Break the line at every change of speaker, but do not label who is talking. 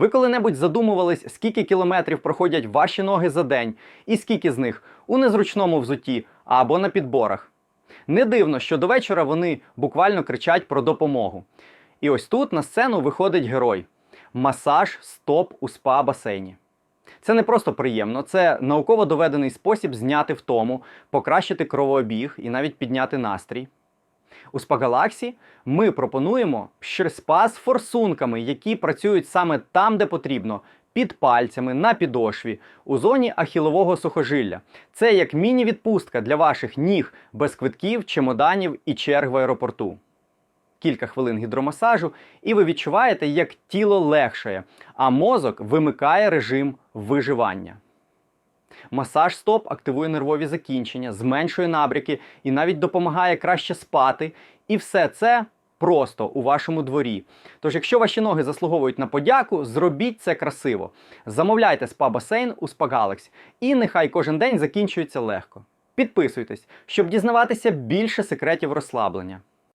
Ви коли-небудь задумувались, скільки кілометрів проходять ваші ноги за день, і скільки з них у незручному взутті або на підборах? Не дивно, що до вечора вони буквально кричать про допомогу. І ось тут на сцену виходить герой масаж стоп у спа-басейні. Це не просто приємно, це науково доведений спосіб зняти втому, покращити кровообіг і навіть підняти настрій. У Спагалаксі ми пропонуємо спа з форсунками, які працюють саме там, де потрібно, під пальцями, на підошві, у зоні ахілового сухожилля. Це як міні-відпустка для ваших ніг без квитків, чемоданів і черг в аеропорту. Кілька хвилин гідромасажу, і ви відчуваєте, як тіло легшає, а мозок вимикає режим виживання. Масаж стоп активує нервові закінчення, зменшує набряки і навіть допомагає краще спати. І все це просто у вашому дворі. Тож, якщо ваші ноги заслуговують на подяку, зробіть це красиво. Замовляйте спа-басейн у Spagalaxy і нехай кожен день закінчується легко. Підписуйтесь, щоб дізнаватися більше секретів розслаблення.